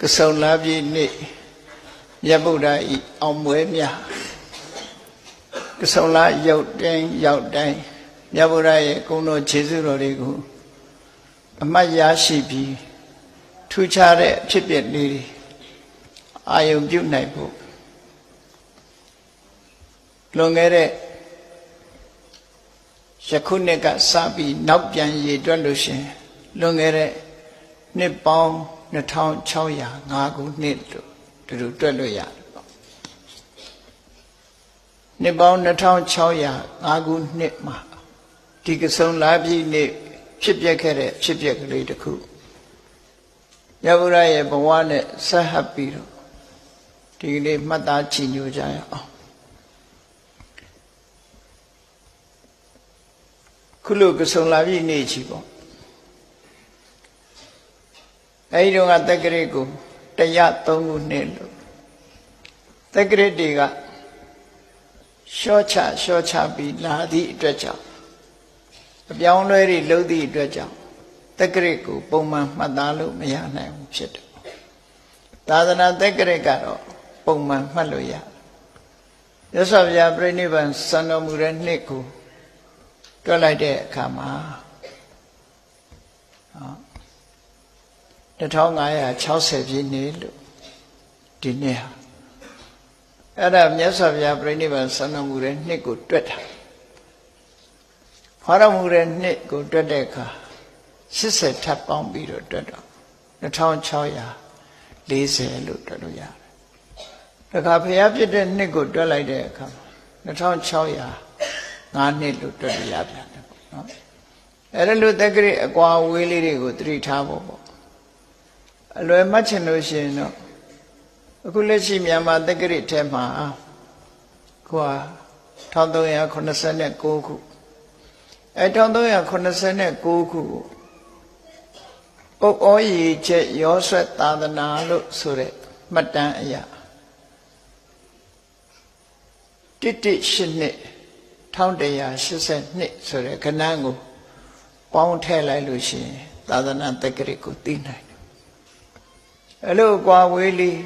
ကစုံလာပြီနေ့မြတ်ဗုဒ္ဓဤအောင်မွေးမြတ်ကစုံလာရောက်တိုင်းရောက်တိုင်းမြတ်ဗုဒ္ဓရဲ့ဂုဏ်တော်ခြေစွတော်တွေကိုအမှတ်ရရှိပြီးထူးခြားတဲ့အဖြစ်အပျက်လေးတွေအာယုံပြုနိုင်ဖို့လွန်ခဲ့တဲ့ယခုနှစ်ကစပြီးနောက်ပြန်ရည်တွက်လို့ရှရင်လွန်ခဲ့တဲ့နှစ်ပေါင်း 2605ခုနှစ်လို့တူတူတွက်လို့ရတယ်ပေါ့နှစ်ပေါင်း2605ခုနှစ်မှာဒီကစုံလာပြီနေ့ဖြစ်ပျက်ခဲ့တဲ့ဖြစ်ပျက်ကလေးတစ်ခုရဗုဒ္ဓရဲ့ဘဝနဲ့ဆက်ဟပ်ပြီးတော့ဒီကနေ့မှတ်သားချီညိုကြရအောင်ခုလိုကစုံလာပြီနေ့ချီပေါ့ အဲဒီတော့ကတက္ကရာကိုတရား၃ခုနှစ်လို့တက္ကရာတွေကရှော့ချရှော့ချပြီးလာသည့်အတွက်ကြောင့်အပြောင်းလဲတွေလုံးသည့်အတွက်ကြောင့်တက္ကရာကိုပုံမှန်မှတ်သားလို့မရနိုင်ဘူးဖြစ်တယ်သာသနာတက္ကရာကတော့ပုံမှန်မှတ်လို့ရတယ်ရသော်ဗျာပြိဋိဘံစံတော်မူတဲ့နှစ်ကိုတွက်လိုက်တဲ့အခါမှာ 1560ပြည့်နှစ်လို့ဒီနှစ်ဟာအဲ့ဒါမြတ်စွာဘုရားပြိဋိဘံဆန္ဒမူတဲ့နှစ်ကိုတွက်တာဟောတော်မူတဲ့နှစ်ကိုတွက်တဲ့အခါ80ထပ်ပေါင်းပြီးတော့တွက်တော့2640လို့တွက်လို့ရတယ်။ဒါကဘုရားပြည့်တဲ့နှစ်ကိုတွက်လိုက်တဲ့အခါ2600ငါးနှစ်လို့တွက်လို့ရပြန်တယ်ပေါ့နော်။အဲ့ဒါလို့တက္ကရာအကွာဝေးလေးတွေကိုသတိထားဖို့ပေါ့ အလွယ်မှတ်ချင်လို့ရှိရင်တော့အခုလက်ရှိမြန်မာတက္ကရာထဲမှာခွာ1389ခုအဲ1389ခုပုပ်ဩရီချက်ရောဆွဲသာသနာလို့ဆိုတဲ့မှတ်တမ်းအရာတစ်တစ်ရှစ်နှစ်1182ဆိုတဲ့ခဏန်းကိုပေါင်းထည့်လိုက်လို့ရှိရင်သာသနာတက္ကရာကိုသိနိုင် အဲ့လိုကွာဝေးလေး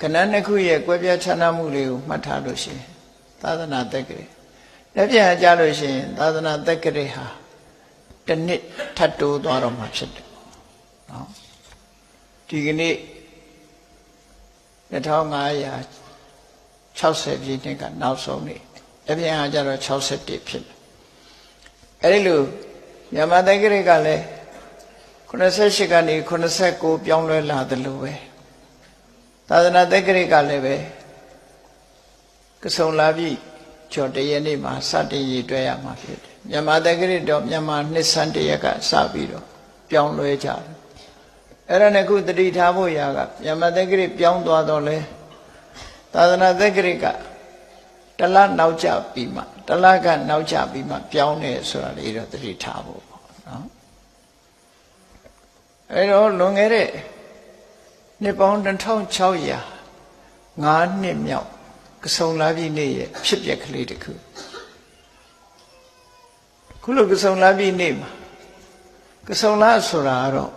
ခဏနှစ်ခုရဲ့ကွဲပြားခြားနားမှုလေးကိုမှတ်ထားလို့ရှိရင်သာသနာတက္ကရာလက်ပြန်ကြလို့ရှိရင်သာသနာတက္ကရာဟာတစ်နှစ်ထပ်တိုးသွားတော့မှဖြစ်တယ်နော်ဒီကနေ့2560ပြည့်နှစ်ကနောက်ဆုံးနေ့လက်ပြန်ကကြတော့61ဖြစ်တယ်အဲ့ဒီလိုမြန်မာတက္ကရာကလည်း 88ကနေ89ပြောင်းလဲလာတယ်လို့ပဲသာသနာတက္ကရာကလည်းပဲကဆုံလာပြီကျော်တရနေ့မှာစတင်ရည်တွဲရမှာဖြစ်တယ်မြန်မာတက္ကရာတော့မြန်မာနှစ်ဆန်းတရက်ကစပြီးတော့ပြောင်းလဲကြတယ်အဲ့ဒါနဲ့ခုတတိထားဖို့ရာကမြန်မာတက္ကရာပြောင်းသွားတော့လဲသာသနာတက္ကရာကတလနောက်ကျပြီးမှတလကနောက်ကျပြီးမှပြောင်းတယ်ဆိုတာလေးတော့တတိထားဖို့ပေါ့နော် အဲတော့လွန်ခဲ့တဲ့နှစ်ပေါင်း2600 5နှစ်မြောက်ကဆုံလာပြီနေ့ရဲ့ဖြစ်ပျက်ကလေးတစ်ခုခုလိုကဆုံလာပြီနေ့မှာကဆုံလာဆိုတာကတော့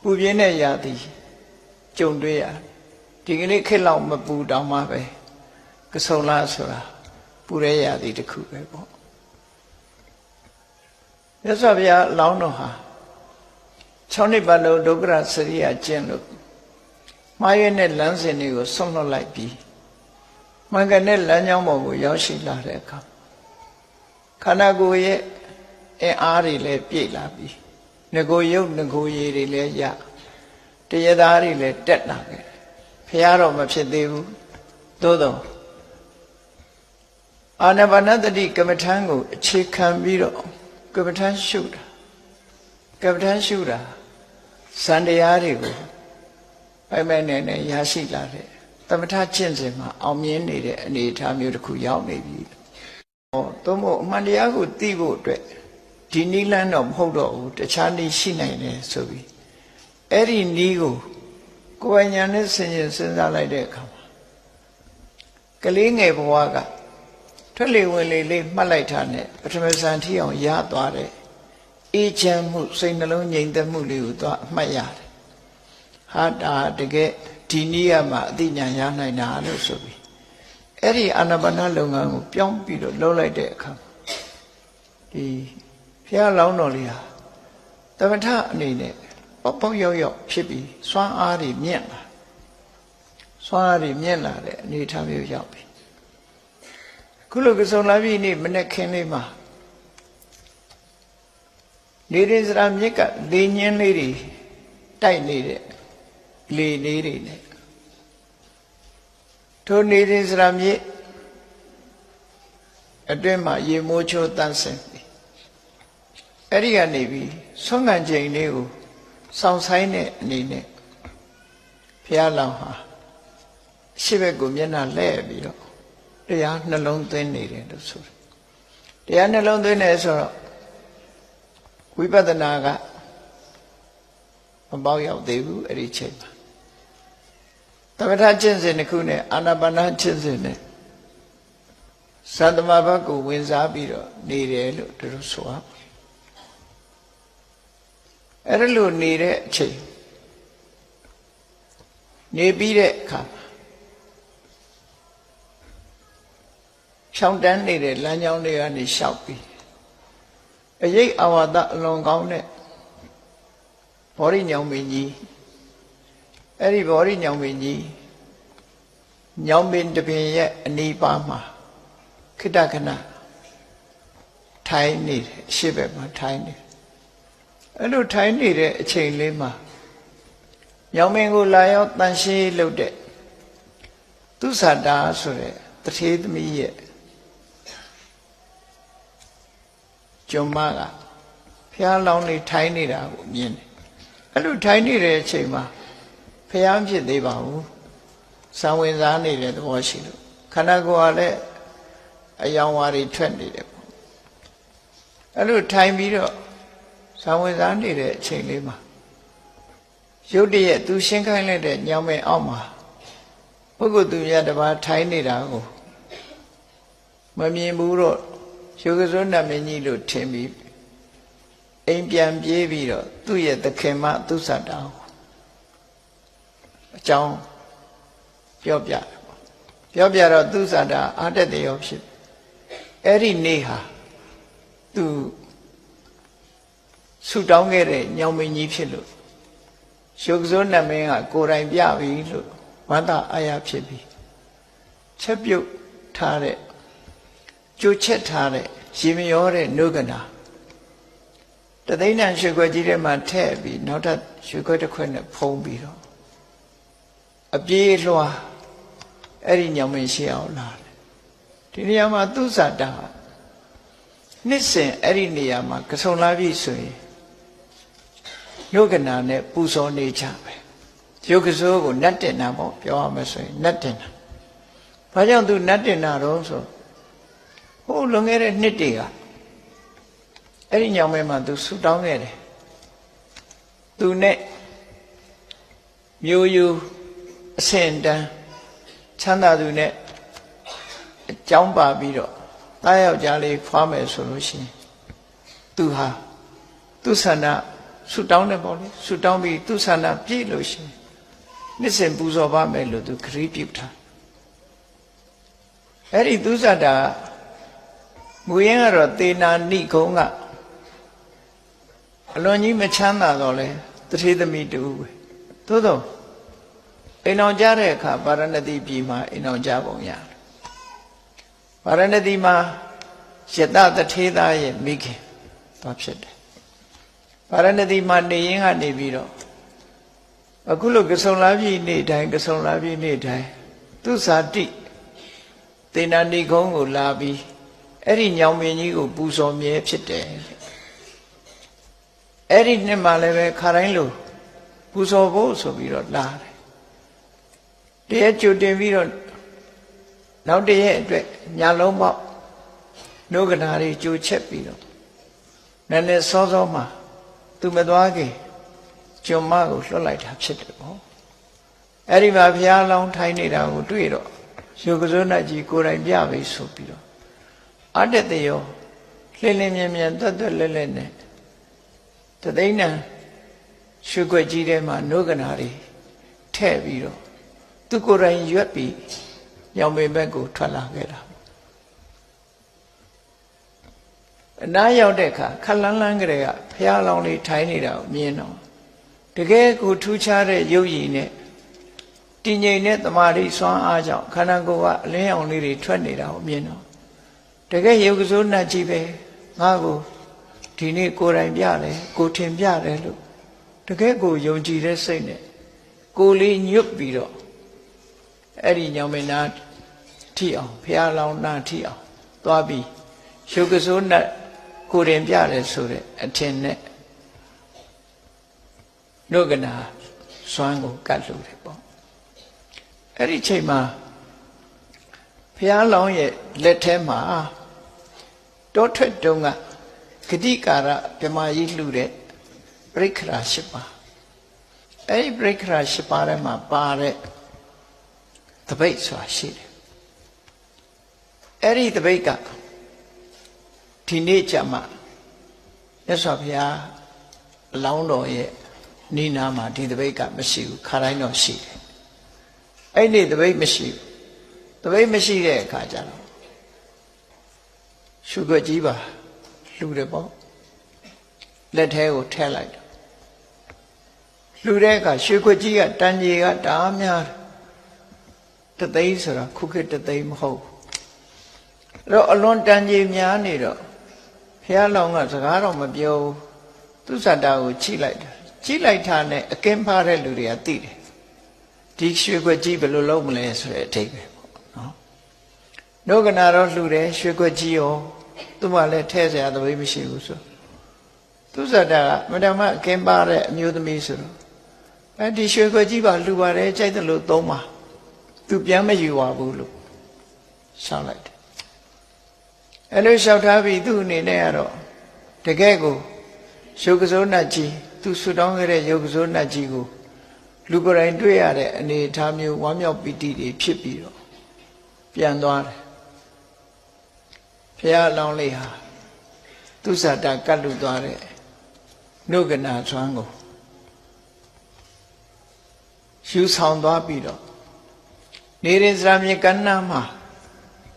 ပူပြင်းတဲ့ရာသီကြုံတွေ့ရဒီကနေ့ခေတ်လောက်မပူတောင်မှပဲကဆုံလာဆိုတာပူတဲ့ရာသီတစ်ခုပဲပေါ့မြတ်စွာဘုရားလောင်းတော်ဟာ 6နှစ်ပတ်လုံးဒုက္ခရစရိယကျင့်လို့မှားရွေးတဲ့လမ်းစဉ်တွေကိုဆွန့်လွတ်လိုက်ပြီးမှန်ကန်တဲ့လမ်းကြောင်းပေါ်ကိုရောက်ရှိလာတဲ့အခါခန္ဓာကိုယ်ရဲ့အင်အားတွေလည်းပြည့်လာပြီးငကိုရုပ်ငကိုရည်တွေလည်းရတရားသားတွေလည်းတက်လာခဲ့ဖះတော့မဖြစ်သေးဘူးသို့တော့အာနပါနတတိကမ္မထံကိုအခြေခံပြီးတော့ကမ္မထံရှုတာကမ္မထံရှုတာ စံတရားတွေကိုပိုင်ပိုင်နေနေရရှိလာတဲ့သမထကျင့်စဉ်မှာအောင်မြင်နေတဲ့အနေအထားမျိုးတစ်ခုရောက်နေပြီ။ဟောသို့မဟုတ်အမှန်တရားကိုသိဖို့အတွက်ဒီနိလန်းတော့မဟုတ်တော့ဘူးတခြားနည်းရှိနိုင်တယ်ဆိုပြီးအဲ့ဒီနည်းကိုကိုယ်ဉာဏ်နဲ့ဆင်ခြင်စဉ်းစားလိုက်တဲ့အခါမှာကလေးငယ်ဘဝကထွက်လေဝင်လေလေးမှတ်လိုက်တာနဲ့ပထမဇန်ထီအောင်ရသွားတဲ့ အေးချမ်းမှုစိတ်နှလုံးငြိမ်သက်မှုလေးကိုသွားအမှတ်ရတယ်ဟာဒါတကယ်ဒီနည်းကမှအသိဉာဏ်ရနိုင်တာလို့ဆိုပြီးအဲ့ဒီအာနာပါနလုပ်ငန်းကိုပြောင်းပြီးတော့လုပ်လိုက်တဲ့အခါဒီဘုရားလောင်းတော်လေးဟာတမထအနေနဲ့ပေါက်ပေါက်ရောက်ရောက်ဖြစ်ပြီးစွမ်းအားတွေမြင့်လာစွမ်းအားတွေမြင့်လာတဲ့အနေအထားမျိုးရောက်ပြီခုလိုကစုံလာပြီနေ့မနေ့ခင်းလေးမှာ နေရင်စရာမြစ်ကလေညင်းလေးတွေတိုက်နေတဲ့လေလေးတွေနဲ့ထိုနေရင်စရာမြစ်အတွင်းမှာရေမိုးချိုးတန်းစင်ပြီအဲ့ဒီကနေပြီးဆွမ်းခံချိန်လေးကိုစောင့်ဆိုင်တဲ့အနေနဲ့ဘုရားလောင်ဟာအရှိဘက်ကိုမျက်နှာလှည့်ပြီးတော့တရားနှလုံးသွင်းနေတယ်လို့ဆိုတယ်တရားနှလုံးသွင်းတယ်ဆိုတော့ ဝိပဿနာကမပေါက်ရောက်သေးဘူးအဲ့ဒီချိန်မှာသမထကျင့်စဉ်တစ်ခုနဲ့အာနာပါနကျင့်စဉ်နဲ့သတ္တမဘတ်ကိုဝင်စားပြီးတော့နေတယ်လို့သူတို့ဆိုအောင်အဲ့ဒါလို့နေတဲ့အချိန်နေပြီးတဲ့အခါရှောင်းတန်းနေတဲ့လမ်းကြောင်းတွေကနေရှောက်ပြီး အရေးအဝါဒအလွန်ကောင်းတဲ့ဘောရိညောင်မင်းကြီးအဲ့ဒီဘောရိညောင်မင်းကြီးညောင်မင်းတပင်ရဲ့အနီးပါးမှာခိတ္တခဏထိုင်နေတယ်အရှိဘက်မှာထိုင်နေတယ်အဲ့လိုထိုင်နေတဲ့အချိန်လေးမှာညောင်မင်းကိုလာရောက်တန်ရှင်းလုပ်တဲ့သူသတ္တာဆိုတဲ့တထေသမီးရဲ့ ကျွမ်းမကဖះလောင်းနေထိုင်နေတာကိုမြင်တယ်အဲ့လိုထိုင်နေတဲ့အချိန်မှာဖះမဖြစ်သေးပါဘူးစံဝင်စားနေတဲ့သဘောရှိလို့ခန္ဓာကိုယ်ကလည်းအယောင်ဝါတွေထွက်နေတယ်ပေါ့အဲ့လိုထိုင်ပြီးတော့စံဝင်စားနေတဲ့အချိန်လေးမှာရုတ်တရက်သူရှင်းခိုင်းလိုက်တဲ့ညောင်မဲအောက်မှာပုဂ္ဂိုလ်သူများတစ်ပါးထိုင်နေတာကိုမမြင်ဘူးတော့ ရုပ်ကစိုးနတ်မင်းကြီးလို့ထင်ပြီးအိမ်ပြန်ပြေးပြီးတော့သူ့ရဲ့သခင်မသူ့ဆတ်တာကိုအကြောင်းပြောပြတယ်ပေါ့ပြောပြတော့သူ့ဆတ်တာအာတက်တေရောဖြစ်အဲ့ဒီနေ့ဟာသူဆူတောင်းခဲ့တဲ့ညောင်မင်းကြီးဖြစ်လို့ရုပ်ကစိုးနတ်မင်းကကိုယ်တိုင်ပြပြီလို့ဝန္တာအာရဖြစ်ပြီချက်ပြုတ်ထားတဲ့ ကြိုချက်ထားတဲ့ရေမရောတဲ့နုကနာတသိန်းတန်ရွှေခွက်ကြီးထဲမှာထည့်ပြီးနောက်ထပ်ရွှေခွက်တစ်ခွက်နဲ့ဖုံးပြီးတော့အပြေးလွှာအဲ့ဒီညောင်မင်းရှိအောင်လာတယ်ဒီနေရာမှာသူဇာတာနှစ်စဉ်အဲ့ဒီနေရာမှာကဆုံလာပြီဆိုရင်ယုတ်ကနာနဲ့ပူဇော်နေကြပဲယုတ်ကစိုးကိုနတ်တင်တာပေါ့ပြောရမယ်ဆိုရင်နတ်တင်တာဘာကြောင့်သူနတ်တင်တာတော့ဆို ဟိုလွန်ခဲ့တဲ့နှစ်တွေကအဲ့ဒီညောင်မဲမှာသူဆူတောင်းခဲ့တယ်သူနဲ့မျိုးယူအစင်တန်းချမ်းသာသူနဲ့အကြောင်းပါပြီးတော့တားယောက်ျားလေးဖွားမယ်ဆိုလို့ရှိရင်သူဟာသူဆန္ဒဆူတောင်းတယ်ပေါ့လေဆူတောင်းပြီးသူဆန္ဒပြည့်လို့ရှိရင်နှစ်စဉ်ပူဇော်ပါမယ်လို့သူခရီးပြုထားအဲ့ဒီသူဇာတာ ငွေရင်ကတော့သေနာနိခုံးကအလွန်ကြီးမချမ်းသာတော့လဲတထေသမီးတူပဲသို့တော့အိမ်အောင်ကြတဲ့အခါဗာရဏသီပြည်မှာအိမ်အောင်ကြပုံရတယ်ဗာရဏသီမှာယတတထေသားရဲ့မိခင်သွားဖြစ်တယ်ဗာရဏသီမှာနေရင်ကနေပြီးတော့အခုလိုကဆုံလာပြည်နေ့တိုင်းကဆုံလာပြည်နေ့တိုင်းသူဇာတိသေနာနိခုံးကိုလာပြီး အဲ့ဒီညောင်မင်းကြီးကိုပူဇော်မြဲဖြစ်တယ်အဲ့ဒီနှစ်မှလည်းပဲခါတိုင်းလိုပူဇော်ဖို့ဆိုပြီးတော့လာတယ်တရက်ကြိုတင်ပြီးတော့နောက်တရက်အတွက်ညာလုံးပေါက်နှုတ်ကနာတွေကြိုချက်ပြီးတော့နည်းနည်းစောစောမှသူမသွားခင်ကျွန်မကိုလွှတ်လိုက်တာဖြစ်တယ်ပေါ့အဲ့ဒီမှာဘုရားလောင်းထိုင်နေတာကိုတွေ့တော့ရုပ်ကစိုးနတ်ကြီးကိုယ်တိုင်ပြပြီဆိုပြီးတော့ အတ္တတယောလှင်းလင်းမြန်မြန်တွတ်တွတ်လဲလဲနဲ့တသိန်းနံရွှေခွက်ကြီးထဲမှာနှုတ်ကနာတွေထဲ့ပြီးတော့သူကိုယ်တိုင်ရွက်ပြီးညောင်ပင်ဘက်ကိုထွက်လာခဲ့တာအနားရောက်တဲ့အခါခက်လန်းလန်းကလေးကဖះလောင်လေးထိုင်နေတာကိုမြင်တော့တကယ်ကိုထူးခြားတဲ့ရုပ်ရည်နဲ့တည်ငြိမ်တဲ့တမာတိစွမ်းအားကြောင့်ခန္ဓာကိုယ်ကအလင်းရောင်လေးတွေထွက်နေတာကိုမြင်တော့ တကယ်ယုတ်ကစိုးနဲ့ကြီးပဲငါကိုဒီနေ့ကိုယ်တိုင်ပြတယ်ကိုထင်ပြတယ်လို့တကယ်ကိုယုံကြည်တဲ့စိတ်နဲ့ကိုယ်လေးညွတ်ပြီးတော့အဲ့ဒီညောင်မင်းသားထိအောင်ဖះလောင်နာထိအောင်သွားပြီးယုတ်ကစိုးနဲ့ကိုယ်တင်ပြတယ်ဆိုတဲ့အထင်နဲ့နှုတ်ကနာစွမ်းကိုကတ်လို့တယ်ပေါ့အဲ့ဒီချိန်မှာဘုရားလောင်းရဲ့လက်ထဲမှာ တောထွက်တုံးကဂတိကာရဗြဟ္မာကြီးလှူတဲ့ပြိခရာ၈ပါးအဲ့ဒီပြိခရာ၈ပါးထဲမှာပါတဲ့တပိတ်ဆိုတာရှိတယ်အဲ့ဒီတပိတ်ကဒီနေ့ကြမှာမြတ်စွာဘုရားအလောင်းတော်ရဲ့နိနာမှာဒီတပိတ်ကမရှိဘူးခါတိုင်းတော့ရှိတယ်အဲ့ဒီတပိတ်မရှိဘူးတပိတ်မရှိတဲ့အခါကျတော့ ရှုခွက်ကြီးပါလှူတယ်ပေါ့လက်ထဲကိုထည့်လိုက်တယ်လှူတဲ့အခါရှုခွက်ကြီးကတန်ကြီးကတအားများတယ်တသိန်းဆိုတာခုခေတ်တသိန်းမဟုတ်ဘူးအဲ့တော့အလွန်တန်ကြီးများနေတော့ဖះလောင်ကစကားတော့မပြောဘူးသူစတာကိုချိလိုက်တယ်ချိလိုက်တာနဲ့အကင်းဖားတဲ့လူတွေကသိတယ်ဒီရွှေခွက်ကြီးဘယ်လိုလုပ်မလဲဆိုတဲ့အထိပ္ပယ်ပေါ့နော်နှုတ်ကနာတော့လှူတယ်ရွှေခွက်ကြီးရော သူ့မှာလည်းထဲเสียသဘေးမရှိဘူးဆိုသူစတာကမတမအကင်းပါတဲ့အမျိုးသမီးဆိုတော့အဲဒီရွှေခွက်ကြီးပါလှူပါတယ်ကြိုက်တယ်လို့သုံးပါသူပြန်မယူပါဘူးလို့ရှောက်လိုက်တယ်အဲလိုလျှောက်ထားပြီးသူ့အနေနဲ့ကတော့တကယ်ကိုရုပ်ကစိုးနတ်ကြီးသူဆူတောင်းခဲ့တဲ့ရုပ်ကစိုးနတ်ကြီးကိုလူကိုယ်တိုင်တွေ့ရတဲ့အနေအထားမျိုးဝမ်းမြောက်ပီတိတွေဖြစ်ပြီးတော့ပြန်သွားတယ် ဘုရားအလောင်းလေးဟာသူဇာတာကတ်လူသွားတဲ့နှုတ်ကနာဆွမ်းကိုယူဆောင်သွားပြီးတော့နေရင်စရာမြေကမ်းနားမှာ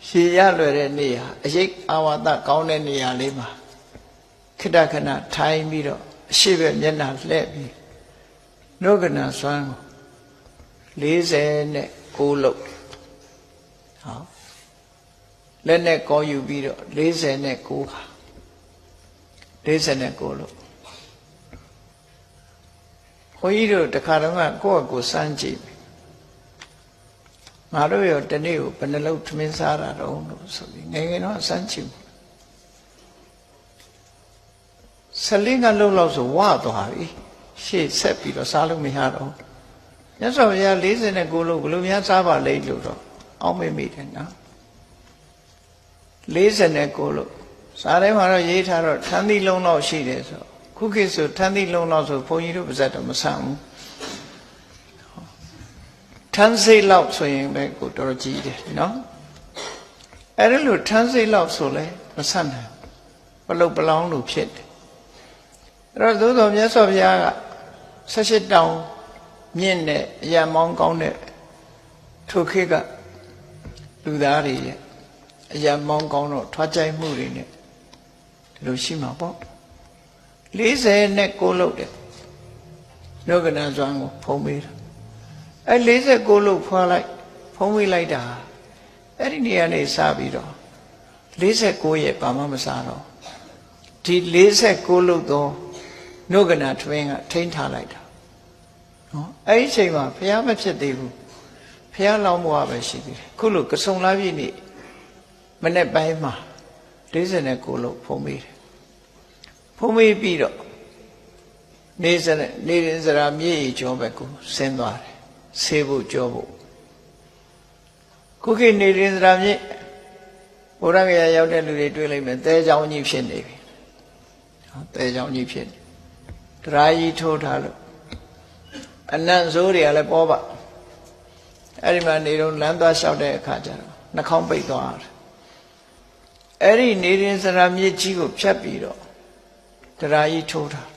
ရှည်ရလွယ်တဲ့နေရာအရိပ်အာဝါဒကောင်းတဲ့နေရာလေးမှာခိတခဏထိုင်ပြီးတော့အရှိပဲမျက်နှာလှည့်ပြီးနှုတ်ကနာစွမ်းကို40နဲ့6လုတ်ဟော လက်နဲ့ကောယူပြီးတော့40နဲ့6ခါ40နဲ့6လုတ်ခွန်ကြီးတို့တခါတော့ကကိုယ့်အကိုစမ်းကြည့်ငါတို့ရောတနေ့ကိုဘယ်နှလုံးထမင်းစားတာတော့လို့ဆိုပြီးငယ်ငယ်တော့စမ်းချင်ဆလင်းကလုံးလောက်ဆိုဝသွားပြီရှေ့ဆက်ပြီးတော့စားလို့မရတော့မြတ်စွာဘုရား49လုံးဘယ်လိုများစားပါလိမ့်လို့တော့အောက်မေ့မိတယ်နော် 49လုံးစားထဲမှာတော့ရေးထားတော့ထန်းသီးလုံးလောက်ရှိတယ်ဆိုခုခေတ်ဆိုထန်းသီးလုံးလောက်ဆိုဘုန်းကြီးတို့ပါဇက်တော့မဆန်ဘူးထန်းစိတ်လောက်ဆိုရင်ပဲကိုတော်ကြီးတယ်နော်အဲ့ဒါလို့ထန်းစိတ်လောက်ဆိုလဲမဆန်နိုင်ဘလုတ်ပလောင်းလို့ဖြစ်တယ်အဲ့တော့သို့တော်မြတ်စွာဘုရားကဆက်ရှိတောင်မြင့်တဲ့အရာမောင်းကောင်းတဲ့ထိုခေတ်ကလူသားတွေရဲ့ အရာမောင်းကောင်းတော့ထွားကြိုက်မှုတွေနဲ့ဒီလိုရှိမှာပေါ့40နဲ့ကိုလို့တယ်နှုတ်ကနာစွမ်းကိုဖုံးပေးတာအဲ49လို့ဖွာလိုက်ဖုံးပေးလိုက်တာအဲ့ဒီနေရာနေစပြီးတော့49ရဲ့ဘာမှမစားတော့ဒီ49လို့တော့နှုတ်ကနာထွင်းကထိန်းထားလိုက်တာနော်အဲ့ဒီအချိန်မှာဘုရားမဖြစ်သေးဘူးဘုရားလောင်းဘွားပဲရှိသေးတယ်ခုလိုကစုံလာပြည့်နေ့ မနေ့ပိုင်းမှာ49လို့ဖုံးပေးတယ်ဖုံးပေးပြီးတော့နေစရနေရင်စရာမြေကြီးကျောဘက်ကိုဆင်းသွားတယ်ဆေးဖို့ကြောဖို့ခုခေတ်နေရင်စရာမြေဘုရားကရရောက်တဲ့လူတွေတွေ့လိုက်မယ်တဲချောင်းကြီးဖြစ်နေပြီဟောတဲချောင်းကြီးဖြစ်နေတရားကြီးထိုးထားလို့အနတ်ဆိုးတွေကလည်းပေါ်ပါအဲ့ဒီမှာနေတော့လမ်းသွားလျှောက်တဲ့အခါကျတော့နှာခေါင်းပိတ်သွားတယ် အဲ့ဒီနေရင်စရာမြေကြီးကိုဖြတ်ပြီးတော့တရားကြီးထိုးထား